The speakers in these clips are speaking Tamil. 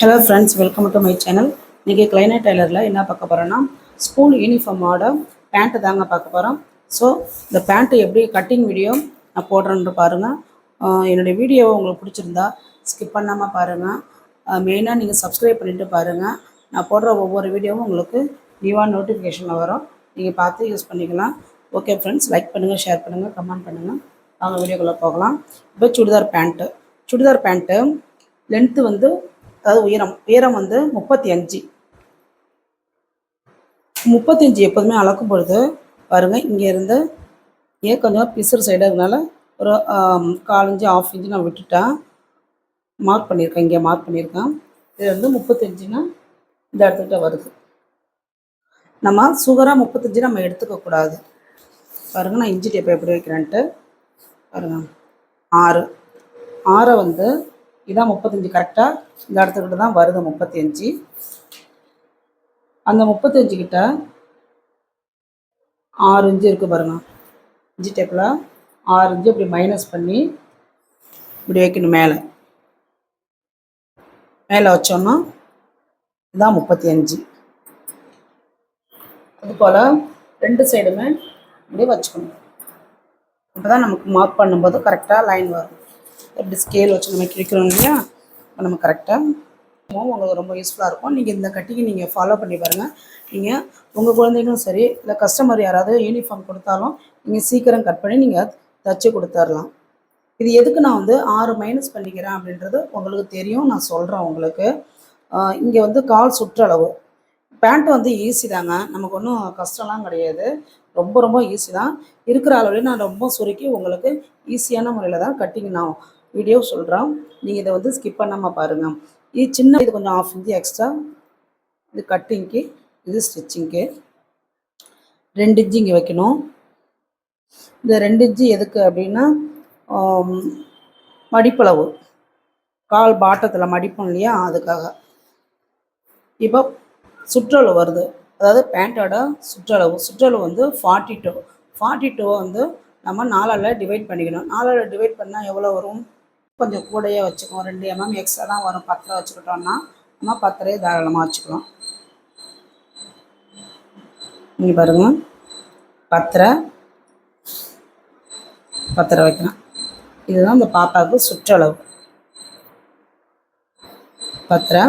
Hello friends welcome to my channel இன்றைக்கி கிளைனட் டெய்லரில் என்ன பார்க்க போகிறோன்னா ஸ்கூல் யூனிஃபார்மோட பேண்ட்டு தாங்க பார்க்க போகிறோம் ஸோ இந்த பேண்ட்டு எப்படி கட்டிங் வீடியோ நான் போடுறேன்னு பாருங்கள் என்னுடைய வீடியோவை உங்களுக்கு பிடிச்சிருந்தா ஸ்கிப் பண்ணாமல் பாருங்கள் மெயினாக நீங்கள் சப்ஸ்கிரைப் பண்ணிவிட்டு பாருங்கள் நான் போடுற ஒவ்வொரு வீடியோவும் உங்களுக்கு நியூவாக நோட்டிஃபிகேஷனில் வரும். நீங்கள் பார்த்து யூஸ் பண்ணிக்கலாம். ஓகே ஃப்ரெண்ட்ஸ் லைக் பண்ணுங்கள் ஷேர் பண்ணுங்கள் கமெண்ட் பண்ணுங்கள் அவங்க வீடியோக்குள்ளே போகலாம். இப்போ churidar pant churidar pant length வந்து அதாவது உயரம் உயரம் வந்து முப்பத்தி அஞ்சு. முப்பத்தஞ்சு எப்போதுமே அளக்கும் பொழுது பாருங்கள் இங்கேருந்து ஏன் கொஞ்சம் பிசுறு சைடு அதனால ஒரு ஆம், கால் இன்ச்சு ஆஃப் இன்ச்சு நான் விட்டுட்டேன் மார்க் பண்ணியிருக்கேன் இங்கே மார்க் பண்ணியிருக்கேன். இது வந்து முப்பத்தஞ்சுன்னா இந்த இடத்துக்கிட்ட வருது. நம்ம சுகராக முப்பத்தஞ்சு நம்ம எடுத்துக்கக்கூடாது பாருங்க பாருங்கள் நான் இஞ்சி டேப்பை எப்படி வைக்கிறேன்ட்டு. பாருங்கள் ஆறு. ஆறை வந்து இதான் முப்பத்தஞ்சு கரெக்டாக இந்த இடத்துக்கிட்ட தான் வருது முப்பத்தஞ்சு. அந்த முப்பத்தஞ்சு கிட்ட ஆறு இஞ்சு இருக்குது பாருங்க. இஞ்சி டேப்பில் ஆறு இஞ்சு இப்படி மைனஸ் பண்ணி இப்படி வைக்கணும் மேலே. மேலே வச்சோன்னா இதான் முப்பத்தி அஞ்சு அதுபோல் ரெண்டு சைடுமே இப்படி வச்சுக்கணும். அப்போ தான் நமக்கு மார்க் பண்ணும்போது கரெக்டாக லைன் வரும். எப்படி ஸ்கேல் வச்சு நம்ம கிழிக்கிறோம் இல்லையா? இப்போ நம்ம கரெக்டாக உங்களுக்கு ரொம்ப யூஸ்ஃபுல்லாக இருக்கும். நீங்கள் இந்த கட்டிங்கை நீங்கள் ஃபாலோ பண்ணி பாருங்கள் நீங்கள் உங்கள் குழந்தைகளும் சரி இல்லை கஸ்டமர் யாராவது யூனிஃபார்ம் கொடுத்தாலும் நீங்கள் சீக்கிரம் கட் பண்ணி நீங்கள் தச்சு கொடுத்துர்லாம் இது எதுக்கு நான் வந்து ஆறு மைனஸ் பண்ணிக்கிறேன் அப்படின்றது உங்களுக்கு தெரியும். நான் சொல்கிறேன் உங்களுக்கு. இங்கே வந்து கால் சுற்றளவு பேண்ட் வந்து ஈஸி தாங்க. நமக்கு ஒன்றும் கஷ்டம்லாம் கிடையாது. ரொம்ப ரொம்ப ஈஸி தான். இருக்கிற அளவுலேயே நான் ரொம்ப சுருக்கி உங்களுக்கு ஈஸியான முறையில் தான் கட்டிங் நான் வீடியோ சொல்கிறோம் நீங்கள் இதை வந்து ஸ்கிப் பண்ணாமல் பாருங்கள் இது சின்ன இது கொஞ்சம் ஆஃப் இன்ச்சு எக்ஸ்ட்ரா இது கட்டிங்க்கு இது ஸ்டிச்சிங்க்கு ரெண்டு இன்ச்சு இங்கே வைக்கணும். இந்த ரெண்டு இன்ச்சு எதுக்கு அப்படின்னா மடிப்பளவு. கால் பாட்டத்தில் மடிப்போம் இல்லையா அதுக்காக. இப்போ சுற்றளவு வருது. அதாவது பேண்ட்டோட சுற்றளவு. சுற்றளவு வந்து ஃபார்ட்டி டூ ஃபார்ட்டி டூவை வந்து நம்ம நாலால் டிவைட் பண்ணிக்கணும். நாலால் டிவைட் பண்ணால் எவ்வளோ வரும்? கொஞ்சம் கூடையே வச்சுக்குவோம். ரெண்டு எம்எம் எக்ஸ்ட்ரா தான் வரும். பத்திரம் வச்சுக்கிட்டோம்னா நம்ம பத்திரையே தாராளமாக வச்சுக்கலாம். இங்கே பாருங்க. பத்திரை. பத்தரை வைக்கலாம். இதுதான் இந்த பாப்பாவுக்கு சுற்றளவு. பத்திரை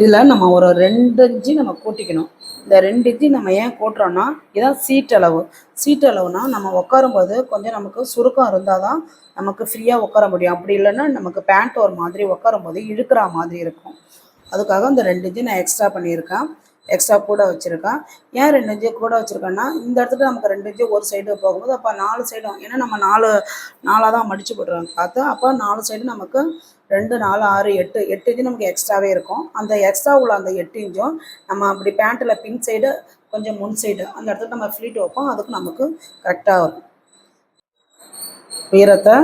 இதில் நம்ம ஒரு ரெண்டு இன்ச்சு நம்ம கூட்டிக்கணும். இந்த ரெண்டு நம்ம ஏன் கூட்டுறோன்னா இதான் சீட் அளவு. சீட் அளவுனா நம்ம உட்காரும்போது கொஞ்சம் நமக்கு சுருக்கம் இருந்தால் தான் நமக்கு ஃப்ரீயாக உட்கார முடியும். அப்படி இல்லைன்னா நமக்கு பேண்ட் ஒரு மாதிரி உட்காரும்போது இழுக்கிற மாதிரி இருக்கும். அதுக்காக இந்த ரெண்டு இன்ச்சு நான் எக்ஸ்ட்ரா பண்ணியிருக்கேன். எக்ஸ்ட்ரா கூட வச்சுருக்கேன். ஏன் ரெண்டு இன்ச்சு கூட வச்சுருக்கேன்னா இந்த இடத்துல நமக்கு ரெண்டு இன்ச்சு ஒரு சைடு போகும்போது அப்போ நாலு சைடும் ஏன்னா நம்ம நாலு நாலாக தான் மடித்து போட்டுருவோம் பார்த்து அப்போ நாலு சைடு நமக்கு ரெண்டு நாலு ஆறு எட்டு எட்டு இன்ச்சு நமக்கு எக்ஸ்ட்ராவே இருக்கும். அந்த எக்ஸ்ட்ரா உள்ள அந்த எட்டு இன்ச்சும் நம்ம அப்படி பேண்ட்டில் பின் சைடு கொஞ்சம் முன் சைடு அந்த இடத்துல நம்ம ஃப்ளீட் வைப்போம். அதுக்கு நமக்கு கரெக்டாக வரும். உயரத்தை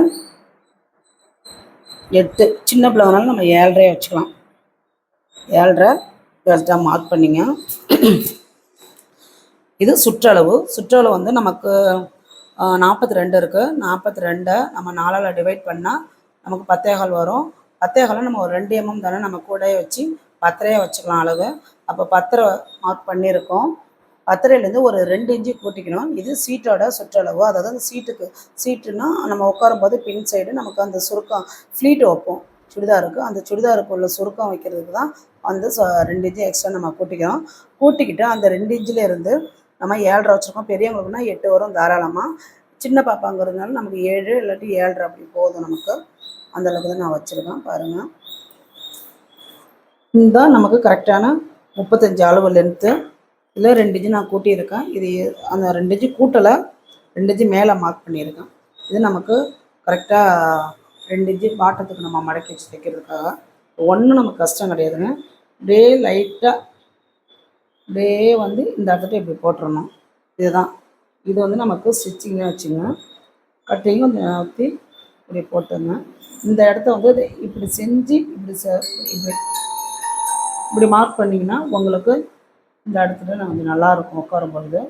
எட்டு. சின்ன பிள்ளைங்கனால நம்ம ஏழரை வச்சுக்கலாம். ஏழரை கரெக்டாக மார்க் பண்ணிங்க. இது சுற்றளவு. சுற்றளவு வந்து நமக்கு நாற்பத்தி ரெண்டு இருக்குது நாற்பத்தி ரெண்டை நம்ம நாலால் டிவைட் பண்ணால் நமக்கு பத்தேகால் வரும். பத்தேகாலை நம்ம ஒரு ரெண்டு எம்எம் தானே நம்ம கூடயே வச்சு பத்தரையாக வச்சுக்கலாம் அளவு அப்போ பத்தரை மார்க் பண்ணியிருக்கோம். பத்தரையிலேருந்து ஒரு ரெண்டு இன்ச்சு கூட்டிக்கணும். இது சீட்டோட சுற்றளவு. அதாவது அந்த சீட்டுக்கு சீட்டுனா நம்ம உட்காரும் போது பின் சைடு நமக்கு அந்த சுருக்கம் ஃப்ளீட் வைப்போம். சுடிதாருக்கு. அந்த சுடிதாருக்கு உள்ள சுருக்கம் வைக்கிறதுக்கு தான் வந்து ச- ரெண்டு இன்ச்சு எக்ஸ்ட்ரா நம்ம கூட்டிக்கிறோம். கூட்டிக்கிட்டு அந்த ரெண்டு இன்ச்சில் இருந்து நம்ம ஏழரை வச்சுருக்கோம். பெரியவங்களுக்குனா எட்டு வரும் தாராளமாக சின்ன பாப்பாங்கிறதுனால நமக்கு ஏழு இல்லாட்டி ஏழரை அப்படி போதும் நமக்கு. அந்த அளவுக்கு தான் நான் வச்சுருக்கேன் பாருங்கள் இதுதான் நமக்கு கரெக்டான முப்பத்தஞ்சு அளவு லென்த்து இதில் ரெண்டு இன்ச்சு நான் கூட்டியிருக்கேன். இது அந்த ரெண்டு இன்ச்சு கூட்டலை ரெண்டு இன்ச்சு மேலே மார்க் பண்ணியிருக்கேன். இது நமக்கு கரெக்டாக ரெண்டு இன்ச்சு பாட்டத்துக்கு நம்ம மடக்கி வச்சு தைக்கிறதுக்காக. ஒன்றும் நமக்கு கஷ்டம் கிடையாதுங்க. அப்படியே லைட்டாக அப்படியே வந்து இந்த இடத்துல இப்படி போட்டுறணும். இதுதான். இது வந்து நமக்கு ஸ்டிச்சிங்காக வச்சுங்க. கட்டிங்கும் கொஞ்சம் ஊற்றி இப்படி போட்டுங்க இந்த இடத்த வந்து இப்படி செஞ்சு இப்படி செ இப்படி இப்படி மார்க் பண்ணிங்கன்னா உங்களுக்கு இந்த இடத்துல நான் கொஞ்சம் நல்லாயிருக்கும் உட்காரும் பொழுது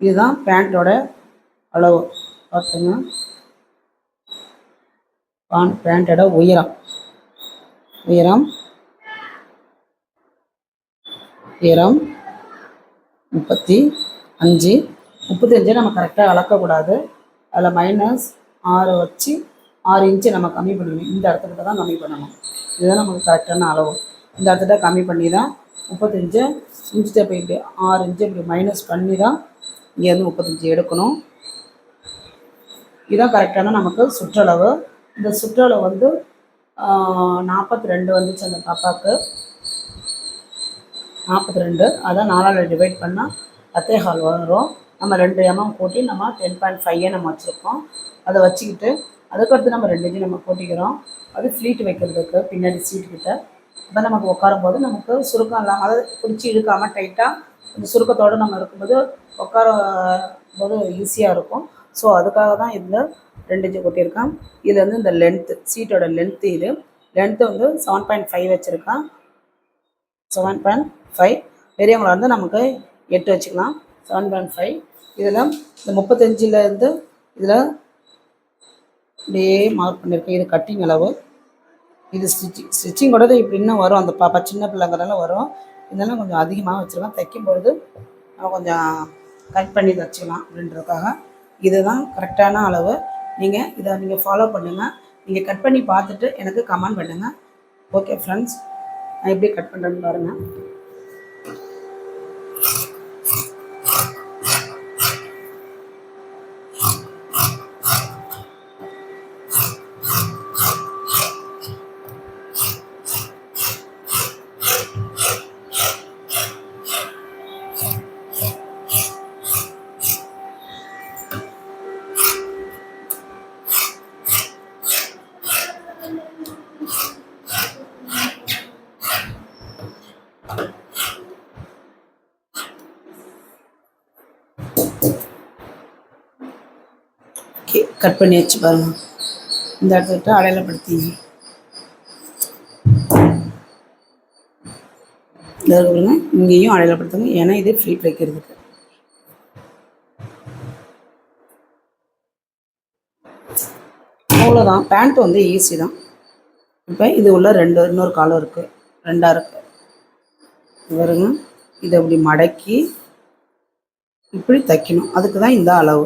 இதுதான் பேண்ட்டோட அளவு. பார்த்துங்க பான் பேண்ட்டோட உயரம். உயரம் உயரம் முப்பத்தி அஞ்சு. முப்பத்தி அஞ்சு நம்ம கரெக்டாக அளக்கக்கூடாது. அதில் மைனஸ் ஆறு வச்சு ஆறு இன்ச்சு நம்ம கம்மி பண்ணணும் இந்த இடத்துக்கிட்ட தான் கம்மி பண்ணணும். இதுதான் நமக்கு கரெக்டான அளவு. இந்த இடத்துல கம்மி பண்ணி தான் முப்பத்தஞ்சு இன்ச்சு டேப் இப்படி ஆறு இன்ச்சு இப்படி மைனஸ் பண்ணி தான் இங்கேருந்து முப்பத்தஞ்சு எடுக்கணும். இதுதான் கரெக்டான நமக்கு சுற்றளவு. இந்த சுற்றளவு வந்து நாற்பத்தி ரெண்டு வந்துச்சு அந்த பாப்பாவுக்கு. நாற்பத்தி ரெண்டு அதான் நாலால் டிவைட் பண்ணால் பத்தே ஹால் வரும். நம்ம ரெண்டு எம்எம் கூட்டி நம்ம டென் பாயிண்ட் ஃபைவை நம்ம வச்சுருக்கோம். அதை வச்சுக்கிட்டு அதுக்கடுத்து நம்ம ரெண்டு இன்ச்சு நம்ம கூட்டிக்கிறோம் அது ஃப்ளீட் வைக்கிறதுக்கு பின்னாடி சீட்டுக்கிட்ட அப்போ நமக்கு உட்காரும்போது நமக்கு சுருக்கம் இல்லாமல் அதாவது பிடிச்சி இழுக்காமல் டைட்டாக இந்த சுருக்கத்தோடு நம்ம இருக்கும்போது உட்கார போது ஈஸியாக இருக்கும். ஸோ அதுக்காக தான் இதில் ரெண்டு இன்ச்சு கொட்டியிருக்கேன். இது வந்து இந்த லென்த்து சீட்டோட லென்த்து இது. லென்த்து வந்து செவன் பாயிண்ட் ஃபைவ் வச்சுருக்கேன். செவன் பாயிண்ட் ஃபைவ் பெரியவங்களா வந்து நமக்கு எட்டு வச்சுக்கலாம். செவன் பாயிண்ட் ஃபைவ் இதெல்லாம் இந்த முப்பத்தஞ்சிலேருந்து இதில் இப்படியே மார்க் பண்ணியிருக்கேன் இது கட்டிங் அளவு. இது ஸ்டிச்சிங் ஸ்டிச்சிங்கோட இப்படி இன்னும் வரும். அந்த பாப்பா சின்ன பிள்ளைங்கிறனால வரும். இதெல்லாம் கொஞ்சம் அதிகமாக வச்சுருக்கேன் தைக்கும் பொழுது நம்ம கொஞ்சம் கட் பண்ணி தைச்சிக்கலாம் அப்படின்றதுக்காக. இதுதான் கரெக்டான அளவு. நீங்கள் இதை நீங்கள் ஃபாலோ பண்ணுங்கள் நீங்கள் கட் பண்ணி பார்த்துட்டு எனக்கு கமெண்ட் பண்ணுங்கள் ஓகே ஃப்ரெண்ட்ஸ் நான் எப்படி கட் பண்ணுறேன்னு பாருங்கள் கட் பண்ணி வச்சு பாருங்க. இந்த இடத்துக்கிட்ட அடையாளப்படுத்திங்க. பாருங்க. இங்கேயும் அடையாளப்படுத்துங்க. ஏன்னா இது ஃப்ரீ வைக்கிறதுக்கு அவ்வளோதான் பேண்ட் வந்து ஈஸி தான். இப்போ இது உள்ள ரெண்டு இன்னொரு காலம் இருக்குது ரெண்டாக இருக்குது பாருங்க. இதை இப்படி மடக்கி இப்படி தைக்கணும். அதுக்கு தான் இந்த அளவு.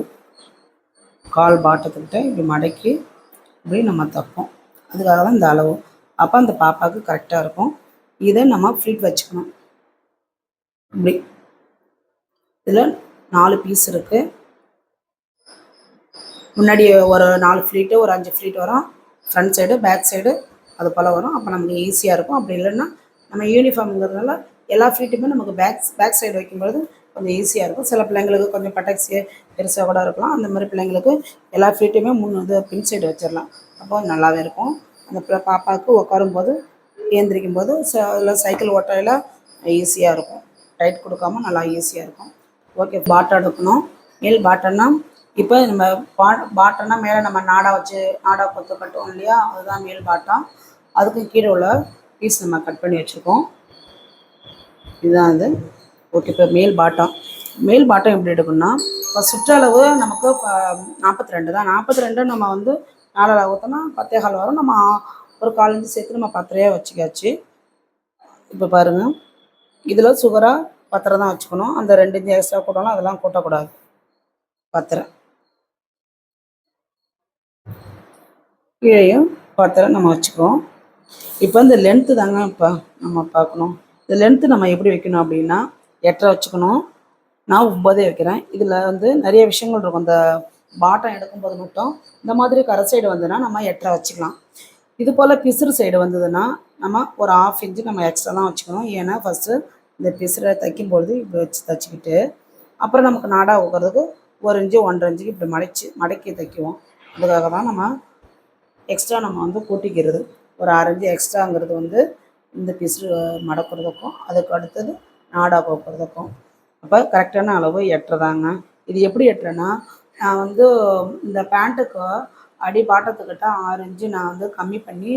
கால் பாட்டத்துக்கிட்ட இப்படி மடக்கி இப்படி நம்ம தைப்போம். அதுக்காக தான் இந்த அளவு. அப்போ அந்த பாப்பாவுக்கு கரெக்டாக இருக்கும். இதை நம்ம ஃப்ளீட் வச்சுக்கணும். இப்படி. இதில் நாலு பீஸ் இருக்குது முன்னாடி ஒரு நாலு ஃப்ளீட்டு ஒரு அஞ்சு ஃப்ளீட் வரும். ஃப்ரண்ட் சைடு பேக் சைடு அது போல் வரும். அப்போ நமக்கு ஈஸியாக இருக்கும். அப்படி இல்லைன்னா நம்ம யூனிஃபார்ம்ங்கிறதுனால எல்லா ஃப்ளீட்டுமே நமக்கு பேக் பேக் சைடு வைக்கும்பொழுது கொஞ்சம் ஈஸியாக இருக்கும். சில பிள்ளைங்களுக்கு கொஞ்சம் பட்டாக்சி பெருசாக கூட இருக்கலாம். அந்த மாதிரி பிள்ளைங்களுக்கு எல்லா ஃபீட்டையுமே முன் இது பின் சைடு வச்சிடலாம். அப்போ நல்லாவே இருக்கும். அந்த பிள்ளை பாப்பாவுக்கு உட்காரும்போது ஏந்திரிக்கும் போது அதில் சைக்கிள் ஓட்டையில் ஈஸியாக இருக்கும். டைட் கொடுக்காம நல்லா ஈஸியாக இருக்கும். ஓகே பாட்டம் எடுக்கணும். மேல் பாட்டம்னா இப்போ நம்ம பா பாட்டம்னா மேலே நம்ம நாடா வச்சு நாடா கொத்து கட்டுவோம் இல்லையா? அதுதான் மேல் பாட்டம் அதுக்கு கீழே உள்ள பீஸ் நம்ம கட் பண்ணி வச்சுருக்கோம். இதுதான் அது. ஓகே இப்போ மேல் பாட்டம் மேல் பாட்டம் எப்படி எடுக்கணும்னா இப்போ சுற்றளவு நமக்கு நாற்பத்தி ரெண்டு தான். நாற்பத்தி ரெண்டு நம்ம வந்து நாலாவது ஊற்றினா பத்தே கால் வரும். நம்ம ஒரு காலஞ்சு சேர்த்து நம்ம பத்தரையாக வச்சுக்காச்சு இப்போ பாருங்கள் இதில் சுகராக பத்தரை தான் வச்சுக்கணும். அந்த ரெண்டு இஞ்சி எக்ஸ்ட்ரா கூட்டணும் அதெல்லாம் கூட்டக்கூடாது. பத்தரை. கீழேயும் பத்தரை நம்ம வச்சுக்குவோம். இப்போ இந்த லென்த்து தாங்க இப்போ நம்ம பார்க்கணும். இந்த லென்த்து நம்ம எப்படி வைக்கணும் அப்படின்னா எட்டரை வச்சுக்கணும். நான் ஒம்பதே வைக்கிறேன். இதில் வந்து நிறைய விஷயங்கள் இருக்கும். இந்த பாட்டம் எடுக்கும்போது மட்டும் இந்த மாதிரி கரை சைடு வந்ததுன்னா நம்ம எட்டரை வச்சுக்கலாம். இது போல் பிசுறு சைடு வந்ததுன்னா நம்ம ஒரு ஆஃப் இன்ச்சு நம்ம எக்ஸ்ட்ரா தான் வச்சுக்கணும். ஏன்னா ஃபஸ்ட்டு இந்த பிசுரை தைக்கும்பொழுது இப்படி வச்சு தைச்சிக்கிட்டு அப்புறம் நமக்கு நாடாக உட்கறதுக்கு ஒரு இன்ச்சு ஒன்றரை இன்ச்சுக்கு இப்படி மடைச்சி மடக்கி தைக்குவோம். அதுக்காக தான் நம்ம எக்ஸ்ட்ரா நம்ம வந்து கூட்டிக்கிறது. ஒரு அரைஞ்சு எக்ஸ்ட்ராங்கிறது வந்து இந்த பிசுறு மடக்கிறதுக்கும் அதுக்கு அடுத்தது நாடா கோக்கிறதுக்கும் அப்போ கரெக்டான அளவு எட்டுறதாங்க இது எப்படி எட்டுறேன்னா நான் வந்து இந்த பேண்ட்டுக்கு அடி பாட்டத்துக்கிட்ட ஆறு இன்ச்சு நான் வந்து கம்மி பண்ணி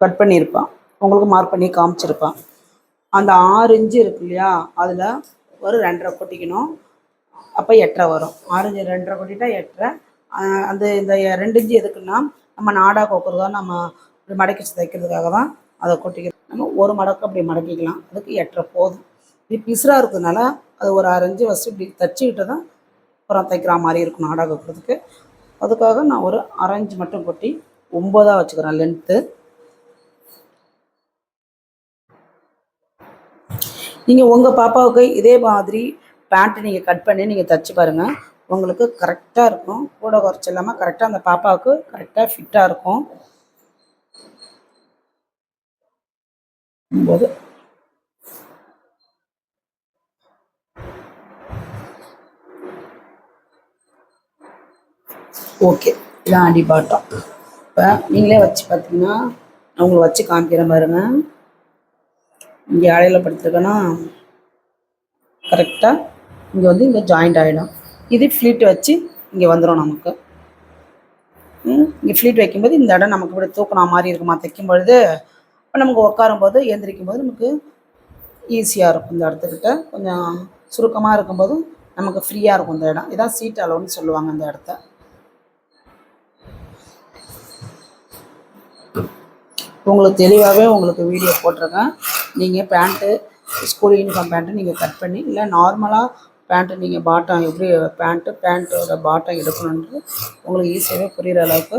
கட் பண்ணியிருப்பேன். உங்களுக்கு மார்க் பண்ணி காமிச்சிருப்பேன். அந்த ஆறு இன்ச்சு இருக்கு இல்லையா அதில் ஒரு ரெண்டரை கொட்டிக்கணும். அப்போ எட்டரை வரும். ஆரஞ்சு ரெண்டரை கொட்டிட்டா எட்டரை. அந்த இந்த ரெண்டு இன்ச்சு எதுக்குன்னா நம்ம நாடா கோக்குறதோ நம்ம மடக்கிச்சு தைக்கிறதுக்காக தான் அதை கொட்டிக்கிறோம். நம்ம ஒரு மடக்கு அப்படி மடக்கிக்கலாம். அதுக்கு எட்டரை போதும். இது பிசுராக இருக்கிறதுனால அது ஒரு அரைஞ்சு ஃபஸ்ட்டு இப்படி தச்சுக்கிட்டு தான் அப்புறம் தைக்கிற மாதிரி இருக்கும் நாடகம் வைக்கிறதுக்கு. அதுக்காக நான் ஒரு அரைஞ்சு மட்டும் கொட்டி ஒம்பதாக வச்சுக்கிறேன் லென்த்து நீங்கள் உங்கள் பாப்பாவுக்கு இதே மாதிரி பேண்ட்டு நீங்கள் கட் பண்ணி நீங்கள் தச்சு பாருங்கள் உங்களுக்கு கரெக்டாக இருக்கும். கூட குறைச்சி இல்லாமல் கரெக்டாக அந்த பாப்பாவுக்கு கரெக்டாக ஃபிட்டாக இருக்கும். போது ஓகே இதான் அடி பாட்டம் இப்போ நீங்களே வச்சு பார்த்தீங்கன்னா நான் வச்சு காமிக்கிற பாருங்க. இங்கே அடையில படுத்துருக்கேன்னா கரெக்டாக இங்கே வந்து இங்கே ஜாயிண்ட் ஆகிடும் இது ஃப்ளீட் வச்சு இங்கே வந்துடும் நமக்கு. ம், இங்கே ஃப்ளீட் வைக்கும்போது இந்த இடம் நமக்கு இப்படி தூக்கின மாதிரி இருக்குமா? தைக்கும் பொழுது இப்போ நமக்கு உட்காரும் போது எந்திரிக்கும் போது நமக்கு ஈஸியாக இருக்கும் இந்த இடத்துக்கிட்ட. கொஞ்சம் சுருக்கமாக இருக்கும்போது நமக்கு ஃப்ரீயாக இருக்கும் இந்த இடம். இதான் சீட் அளவுன்னு சொல்லுவாங்க இந்த இடத்த. உங்களுக்கு தெளிவாகவே உங்களுக்கு வீடியோ போட்டிருக்கேன். நீங்கள் பேண்ட்டு ஸ்கூல் யூனிஃபார்ம் பேண்ட்டு நீங்கள் கட் பண்ணி இல்லை நார்மலாக பேண்ட்டு நீங்கள் பாட்டம் எப்படி பேண்ட்டு பேண்ட்டோட பாட்டம் எடுக்கணுன்றது உங்களுக்கு ஈஸியாகவே புரிகிற அளவுக்கு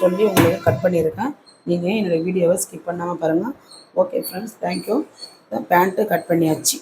சொல்லி உங்களுக்கு கட் பண்ணியிருக்கேன். நீங்கள் என்னோடய வீடியோவை ஸ்கிப் பண்ணாமல் பாருங்கள் okay friends thank you pant cut பண்ணியாச்சு.